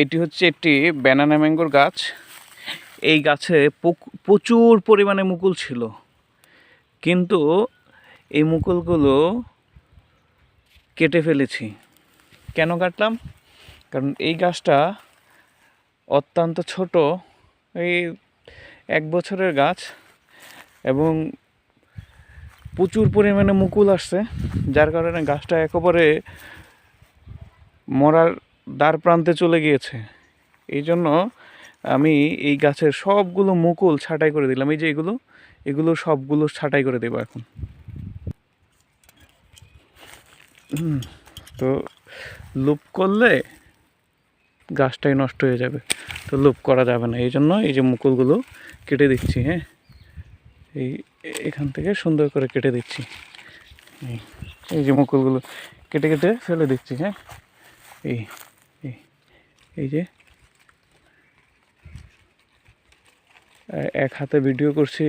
এটি হচ্ছে একটি ব্যানানা ম্যাঙ্গোর গাছ। এই গাছে প্রচুর পরিমাণে মুকুল ছিল। কিন্তু এই মুকুলগুলো কেটে ফেলেছি। কেন কাটলাম? কারণ এই গাছটা অত্যন্ত ছোট। এই এক বছরের গাছ এবং প্রচুর পরিমাণে মুকুল আসছে, যার কারণে গাছটা একেবারে মরার দ্বার প্রান্তে চলে গিয়েছে। এই জন্য আমি এই গাছের সবগুলো মুকুল ছাঁটাই করে দিলাম। এই যে এগুলো এগুলো সবগুলো ছাঁটাই করে দেবো এখন। তো লুপ করলে গাছটাই নষ্ট হয়ে যাবে। তো লুপ করা যাবে না। এই জন্য এই যে মুকুলগুলো কেটে দিচ্ছি হ্যাঁ? এই এখান থেকে সুন্দর করে কেটে দিচ্ছি। এই যে মুকুলগুলো কেটে কেটে ফেলে দিচ্ছি হ্যাঁ? এই এই যে। এক হাতে ভিডিও করছি,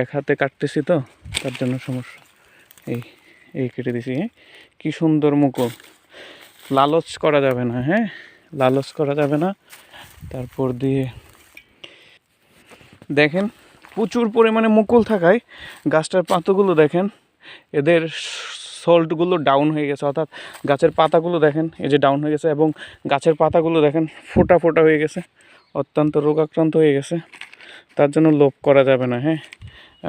এক হাতে কাটতেছি তো, তার জন্য সমস্যা। এই এই কেটে দিছি হ্যাঁ? কি সুন্দর মুকুল। লালচ করা যাবে না হ্যাঁ? লালচ করা যাবে না। তারপর দিয়ে, দেখেন, প্রচুর পরিমাণে মুকুল থাকায় গাছটার পাতাগুলো দেখেন, এদের সল্টগুলো ডাউন হয়ে গেছে। অর্থাৎ গাছের পাতাগুলো দেখেন, এই যে ডাউন হয়ে গেছে এবং গাছের পাতাগুলো দেখেন ফোটা ফোটা হয়ে গেছে, অত্যন্ত রোগাক্রান্ত হয়ে গেছে। তার জন্য লোভ করা যাবে না হ্যাঁ?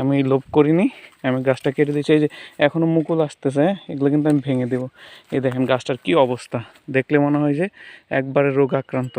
আমি লোভ করিনি, আমি গাছটা কেটে দিয়েছি। এই যে এখনও মুকুল আসতেছে হ্যাঁ? এগুলো কিন্তু আমি ভেঙে দেবো। এই দেখেন গাছটার কি অবস্থা? দেখলে মনে হয় যে একবারে রোগাক্রান্ত।